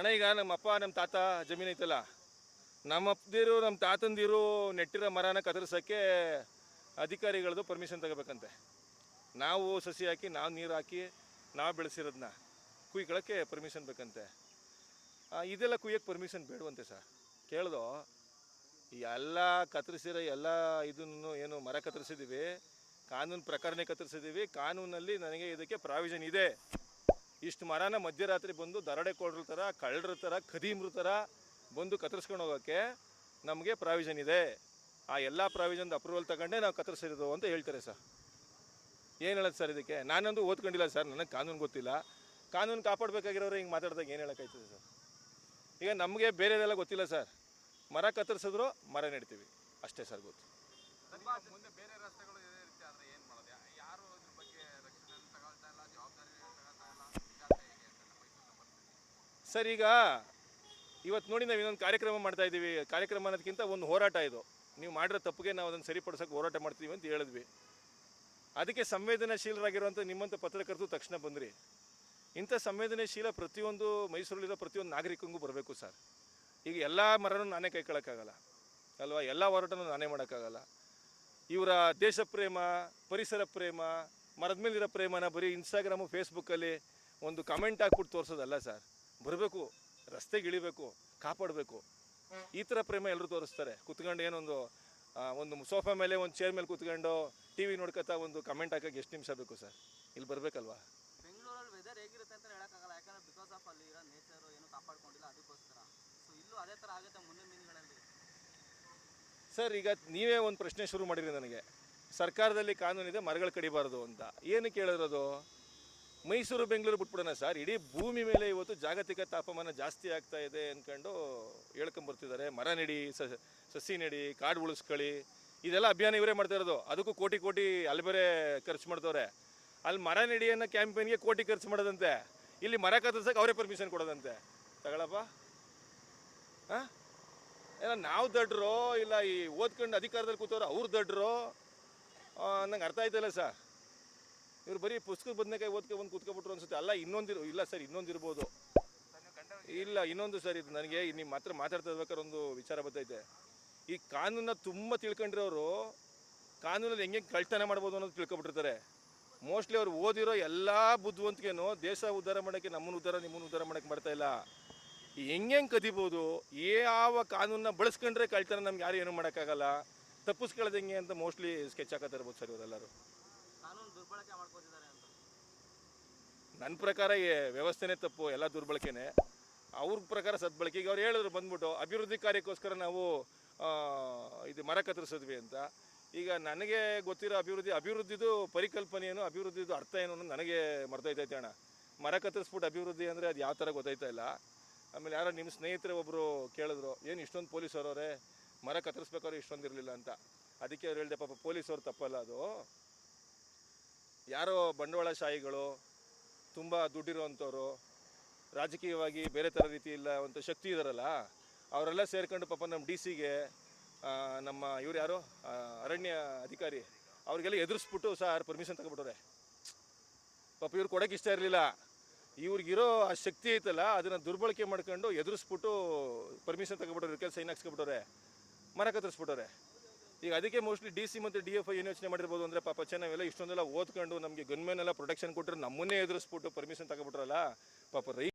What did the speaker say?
ಅಣ್ಣ, ಈಗ ನಮ್ಮ ಅಪ್ಪ, ನಮ್ಮ ತಾತ ಜಮೀನು ಐತಲ್ಲ ನಮ್ಮ ಅಪ್ಪದಿರು ನಮ್ಮ ತಾತಂದಿರು ನೆಟ್ಟಿರೋ ಮರನ ಕತ್ತರಿಸೋಕ್ಕೆ ಅಧಿಕಾರಿಗಳದ್ದು ಪರ್ಮಿಷನ್ ತಗೋಬೇಕಂತೆ. ನಾವು ಸಸಿ ಹಾಕಿ, ನಾವು ನೀರು ಹಾಕಿ, ನಾವು ಬೆಳೆಸಿರೋದನ್ನ ಕುಯ್ಕೊಳ್ಳೋಕ್ಕೆ ಪರ್ಮಿಷನ್ ಬೇಕಂತೆ. ಇದೆಲ್ಲ ಕುಯ್ಯೋಕ್ಕೆ ಪರ್ಮಿಷನ್ ಬೇಡವಂತೆ ಸರ್. ಕೇಳ್ದೋ ಎಲ್ಲ ಕತ್ತರಿಸಿರೋ ಎಲ್ಲ ಇದನ್ನು ಏನು ಮರ ಕತ್ತರಿಸಿದ್ದೀವಿ ಕಾನೂನು ಪ್ರಕರಣ ಕತ್ತರಿಸಿದ್ದೀವಿ ಕಾನೂನಲ್ಲಿ ನನಗೆ ಇದಕ್ಕೆ ಪ್ರಾವಿಷನ್ ಇದೆ. ಇಷ್ಟು ಮರನ ಮಧ್ಯರಾತ್ರಿ ಬಂದು ದರಡೆ ಕೊಡ್ರ ಥರ ಕಳ್ಳರ ಥರ ಖದೀಮ್ರ ಥರ ಬಂದು ಕತ್ತರಿಸ್ಕೊಂಡು ಹೋಗೋಕ್ಕೆ ನಮಗೆ ಪ್ರಾವಿಷನ್ ಇದೆ. ಆ ಎಲ್ಲ ಪ್ರಾವಿಷನ್ ಅಪ್ರೂವಲ್ ತಗೊಂಡೇ ನಾವು ಕತ್ತರಿಸಿರೋದು ಅಂತ ಹೇಳ್ತಾರೆ ಸರ್. ಏನು ಹೇಳೋದು ಸರ್ ಇದಕ್ಕೆ? ನಾನೊಂದು ಓದ್ಕೊಂಡಿಲ್ಲ ಸರ್, ನನಗೆ ಕಾನೂನು ಗೊತ್ತಿಲ್ಲ. ಕಾನೂನು ಕಾಪಾಡಬೇಕಾಗಿರೋರು ಹಿಂಗೆ ಮಾತಾಡಿದಾಗ ಏನು ಹೇಳೋಕ್ಕಾಯ್ತದೆ ಸರ್? ಈಗ ನಮಗೆ ಬೇರೆದೆಲ್ಲ ಗೊತ್ತಿಲ್ಲ ಸರ್. ಮರ ಕತ್ತರಿಸಿದ್ರು ಮರ ನೆಡ್ತೀವಿ. ಅಷ್ಟೇ ಸರ್ ಗೊತ್ತು. ಮುಂದೆ ಬೇರೆ ರಸ್ತೆಗಳು ಇದೇ ರೀತಿ ಆದ್ರೆ ಏನ್ ಮಾಡೋದು ಯಾ- ಯಾರು ಇದ್ರ ಬಗ್ಗೆ ರಕ್ಷಣೆ ತಗೊಳ್ತಾ ಇಲ್ಲ ಜವಾಬ್ದಾರಿ ತಗೊಳ್ತಾ ಇಲ್ಲ ಇದಾದ್ರೆ ಹೇಗೆ ಅಂತ ನಮ್ಮ ಮೈಸೂರಿನ ಪರಿಸ್ಥಿತಿ ಸರ್, ಈಗ ಇವತ್ತು ನೋಡಿ ನಾವು ಇನ್ನೊಂದು ಕಾರ್ಯಕ್ರಮ ಮಾಡ್ತಾ ಇದ್ದೀವಿ ಕಾರ್ಯಕ್ರಮ ಅನ್ನೋದಕ್ಕಿಂತ ಒಂದು ಹೋರಾಟ ಇದು. ನೀವು ಮಾಡಿರೋ ತಪ್ಪಿಗೆ ನಾವು ಅದನ್ನು ಸರಿಪಡಿಸೋಕೆ ಹೋರಾಟ ಮಾಡ್ತೀವಿ ಅಂತ ಹೇಳಿದ್ವಿ. ಅದಕ್ಕೆ ಸಂವೇದನಾಶೀಲರಾಗಿರುವಂಥ ನಿಮ್ಮಂಥ ಪತ್ರಕರ್ತರು ತಕ್ಷಣ ಬಂದ್ರಿ. ಇಂಥ ಸಂವೇದನಾಶೀಲ ಪ್ರತಿಯೊಂದು ಮೈಸೂರಲ್ಲಿರೋ ಪ್ರತಿಯೊಂದು ನಾಗರಿಕಂಗೂ ಬರಬೇಕು ಸರ್. ಈಗ ಎಲ್ಲ ಮರನೂ ನಾನೇ ಕೈಕೊಳ್ಳೋಕ್ಕಾಗಲ್ಲ ಅಲ್ವಾ? ಎಲ್ಲ ಹೋರಾಟನೂ ನಾನೇ ಮಾಡೋಕ್ಕಾಗಲ್ಲ. ಇವರ ದೇಶ ಪ್ರೇಮ, ಪರಿಸರ ಪ್ರೇಮ, ಮರದ ಮೇಲಿರೋ ಪ್ರೇಮನ ಬರೀ ಇನ್ಸ್ಟಾಗ್ರಾಮು ಫೇಸ್ಬುಕ್ಕಲ್ಲಿ ಒಂದು ಕಮೆಂಟ್ ಹಾಕ್ಬಿಟ್ಟು ತೋರಿಸೋದಲ್ಲ ಸರ್. ಬರಬೇಕು ರಸ್ತೆಗೆ ಇಳಿಬೇಕು ಕಾಪಾಡಬೇಕು. ಈ ಥರ ಪ್ರೇಮ ಎಲ್ಲರೂ ತೋರಿಸ್ತಾರೆ. ಕುತ್ಕೊಂಡು ಏನೊಂದು ಒಂದು ಸೋಫಾ ಮೇಲೆ ಒಂದು ಚೇರ್ ಮೇಲೆ ಕುತ್ಕೊಂಡು ಟಿ ವಿ ನೋಡ್ಕೊತಾ ಒಂದು ಕಮೆಂಟ್ ಹಾಕಕ್ಕೆ ಎಷ್ಟು ನಿಮಿಷ ಬೇಕು ಸರ್? ಇಲ್ಲಿ ಬರಬೇಕಲ್ವಾ? ಬೆಂಗಳೂರಲ್ಲಿ ವೆದರ್ ಹೇಗಿರುತ್ತೆ ಅಂತ ಹೇಳೋಕ್ಕಾಗಲ್ಲ. ಯಾಕಂದ್ರೆ ಬಿಕಾಸ್ ಆಫ್ ಅಲ್ಲಿ ಇರೋ ನೇಚರ್ ಏನು ಕಾಪಾಡ್ಕೊಂಡಿಲ್ಲ ಅದಕ್ಕೋಸ್ಕರ. ಸೊ ಇಲ್ಲೂ ಅದೇ ಥರ ಆಗುತ್ತೆ ಮುಂದಿನ ದಿನಗಳಲ್ಲಿ. ಸರ್ ಈಗ ನೀವೇ ಒಂದು ಪ್ರಶ್ನೆ ಶುರು ಮಾಡಿರಿ ನನಗೆ. ಸರ್ಕಾರದಲ್ಲಿ ಕಾನೂನಿದೆ ಮರಗಳು ಕಡಿಬಾರ್ದು ಅಂತ. ಏನು ಹೇಳಿರೋದು? ಮೈಸೂರು, ಬೆಂಗಳೂರು ಬಿಟ್ಬಿಡೋಣ ಸರ್. ಇಡೀ ಭೂಮಿ ಮೇಲೆ ಇವತ್ತು ಜಾಗತಿಕ ತಾಪಮಾನ ಜಾಸ್ತಿ ಆಗ್ತಾ ಇದೆ ಅಂದ್ಕೊಂಡು ಹೇಳ್ಕೊಂಬರ್ತಿದ್ದಾರೆ. ಮರ ನೆಡಿ ಸಸಿ ನೆಡಿ, ಕಾಡು ಉಳಿಸ್ಕೊಳ್ಳಿ. ಇದೆಲ್ಲ ಅಭಿಯಾನ ಇವರೇ ಮಾಡ್ತಾ ಇರೋದು. ಅದಕ್ಕೂ ಕೋಟಿ ಕೋಟಿ ಅಲ್ಲಿ ಬೇರೆ ಖರ್ಚು ಮಾಡ್ತವ್ರೆ. ಅಲ್ಲಿ ಮರ ನೆಡಿ ಅನ್ನೋ ಕ್ಯಾಂಪೇನ್ಗೆ ಕೋಟಿ ಖರ್ಚು ಮಾಡೋದಂತೆ. ಇಲ್ಲಿ ಮರ ಕತ್ತರ್ಸಕ್ಕೆ ಅವರೇ ಪರ್ಮಿಷನ್ ಕೊಡೋದಂತೆ. ತಗೊಳಪ್ಪ. ಹಾಂ ಇಲ್ಲ ನಾವು ದಡ್ರೋ, ಇಲ್ಲ ಈ ಓದ್ಕೊಂಡು ಅಧಿಕಾರದಲ್ಲಿ ಕೂತವ್ರು ಅವ್ರು ದಡ್ರೋ? ನಂಗೆ ಅರ್ಥ ಆಯ್ತಲ್ಲ ಸರ್. ಇವ್ರು ಬರೀ ಪುಸ್ತಕದ ಬದನೆಕಾಯಿ ಓದ್ಕೊಂಡು ಬಂದು ಕೂತ್ಕೊಬಿಟ್ರು ಅನ್ಸುತ್ತೆ. ಅಲ್ಲ, ಇನ್ನೊಂದಿರು, ಇಲ್ಲ ಸರ್, ಇನ್ನೊಂದಿರ್ಬೋದು. ಇಲ್ಲ, ಇನ್ನೊಂದು ಸರ್ ಇದು ನನಗೆ ನಿಮ್ಮ ಮಾತ್ರ ಮಾತಾಡ್ತಾ ಇರ್ಬೇಕಾದ್ರೆ ಒಂದು ವಿಚಾರ ಬರ್ತೈತೆ. ಈ ಕಾನೂನ ತುಂಬ ತಿಳ್ಕೊಂಡಿರೋರು ಕಾನೂನಲ್ಲಿ ಹೆಂಗೆ ಕಳ್ತನ ಮಾಡ್ಬೋದು ಅನ್ನೋದು ತಿಳ್ಕೊಬಿಟ್ಟಿರ್ತಾರೆ. ಮೋಸ್ಟ್ಲಿ ಅವ್ರು ಓದಿರೋ ಎಲ್ಲ ಬುದ್ಧಿವಂತಿಕೆನೂ ದೇಶ ಉದ್ಧಾರ ಮಾಡೋಕ್ಕೆ ನಮ್ಮನ್ನು ಉದ್ಧಾರ, ನಿಮ್ಮನ್ನು ಉದ್ಧಾರ ಮಾಡೋಕ್ಕೆ ಮಾಡ್ತಾ ಇಲ್ಲ. ಹೆಂಗೆ ಕದಿಬೋದು ಯಾವ ಕಾನೂನನ್ನ ಬಳಸ್ಕೊಂಡ್ರೆ ಕಳ್ತನ ನಮ್ಗೆ ಯಾರು ಏನೂ ಮಾಡೋಕ್ಕಾಗಲ್ಲ. ತಪ್ಪಿಸ್ಕೊಳ್ಳೋದು ಹೆಂಗೆ ಅಂತ ಮೋಸ್ಟ್ಲಿ ಸ್ಕೆಚ್ ಹಾಕೋತಾ ಇರ್ಬೋದು ಸರ್ ಇವರೆಲ್ಲರೂ. ದುರ್ಬಳಕೆ ಮಾಡ್ಕೋತಿದ್ದಾರೆ ಅಂತ. ನನ್ನ ಪ್ರಕಾರ ಈ ವ್ಯವಸ್ಥೆನೇ ತಪ್ಪು, ಎಲ್ಲ ದುರ್ಬಳಕೆನೇ. ಅವ್ರ ಪ್ರಕಾರ ಸದ್ಬಳಕೆ. ಈಗ ಅವ್ರು ಹೇಳಿದ್ರು ಬಂದ್ಬಿಟ್ಟು, ಅಭಿವೃದ್ಧಿ ಕಾರ್ಯಕ್ಕೋಸ್ಕರ ನಾವು ಇದು ಮರ ಕತ್ತರಿಸಿದ್ವಿ ಅಂತ. ಈಗ ನನಗೆ ಗೊತ್ತಿರೋ ಅಭಿವೃದ್ಧಿ, ಅಭಿವೃದ್ಧಿದು ಪರಿಕಲ್ಪನೆ ಏನು ಅಭಿವೃದ್ಧಿದು ಅರ್ಥ ಏನು ಅನ್ನೋದು ನನಗೆ ಮರ್ತೈತೈತೆ ಅಣ್ಣ. ಮರ ಕತ್ತರಿಸ್ಬಿಟ್ಟು ಅಭಿವೃದ್ಧಿ ಅಂದರೆ ಅದು ಯಾವ ಥರ ಗೊತ್ತಾಯ್ತಾ ಇಲ್ಲ. ಆಮೇಲೆ ಯಾರೋ ನಿಮ್ಮ ಸ್ನೇಹಿತರೆ ಒಬ್ಬರು ಕೇಳಿದ್ರು, ಏನು ಇಷ್ಟೊಂದು ಪೊಲೀಸರವರೇ ಮರ ಕತ್ತರಿಸ್ಬೇಕಾದ್ರೆ ಇಷ್ಟೊಂದು ಇರಲಿಲ್ಲ ಅಂತ. ಅದಕ್ಕೆ ಅವ್ರು ಹೇಳಿದೆ, ಪಾಪ ಪೊಲೀಸವ್ರು ತಪ್ಪಲ್ಲ ಅದು. ಯಾರೋ ಬಂಡವಾಳಶಾಹಿಗಳು, ತುಂಬ ದುಡ್ಡಿರುವಂಥವ್ರು, ರಾಜಕೀಯವಾಗಿ ಬೇರೆ ಥರ ರೀತಿ ಇಲ್ಲ ಅಂತ ಶಕ್ತಿ ಇದಾರಲ್ಲ, ಅವರೆಲ್ಲ ಸೇರ್ಕೊಂಡು ಪಾಪ ನಮ್ಮ ಡಿ ಸಿಗೆ ನಮ್ಮ ಇವ್ರು ಯಾರು ಅರಣ್ಯ ಅಧಿಕಾರಿ, ಅವ್ರಿಗೆಲ್ಲ ಎದುರಿಸ್ಬಿಟ್ಟು ಸರ್ ಪರ್ಮಿಷನ್ ತಗೊಬಿಟ್ಟವ್ರೆ. ಪಾಪ ಇವ್ರು ಕೊಡೋಕೆ ಇಷ್ಟ ಇರಲಿಲ್ಲ. ಇವ್ರಿಗಿರೋ ಆ ಶಕ್ತಿ ಐತಲ್ಲ, ಅದನ್ನು ದುರ್ಬಳಕೆ ಮಾಡ್ಕೊಂಡು ಎದುರಿಸ್ಬಿಟ್ಟು ಪರ್ಮಿಷನ್ ತಗೊಬಿಟ್ಟವ್ರೆ, ಕೆಲಸ ಸೈನ್ ಹಾಕ್ಸ್ಕೊಬಿಟ್ಟವ್ರೆ, ಮರ ಕತ್ತರಿಸ್ಬಿಟ್ಟವ್ರೆ. ಈಗ ಅದಕ್ಕೆ ಮೋಸ್ಟ್ಲಿ ಡಿ ಸಿ ಮತ್ತು ಡಿ ಎಫ್ ಐ ಏನು ಯೋಚನೆ ಮಾಡಿರ್ಬೋದು ಅಂದರೆ ಪಾಪ ಚೆನ್ನವೆಲ್ಲ ಇಷ್ಟೊಂದೆಲ್ಲ ಓದ್ಕೊಂಡು ನಮಗೆ ಎಲ್ಲ ಪ್ರೊಟೆಕ್ಷನ್ ಕೊಟ್ಟರೆ ನಮ್ಮನ್ನೇ ಎದುರಿಸ್ಬಿಟ್ಟು ಪರ್ಮಿಷನ್ ತಗೊಬಿಟ್ರಲ್ಲ ಪಾಪ ರೈ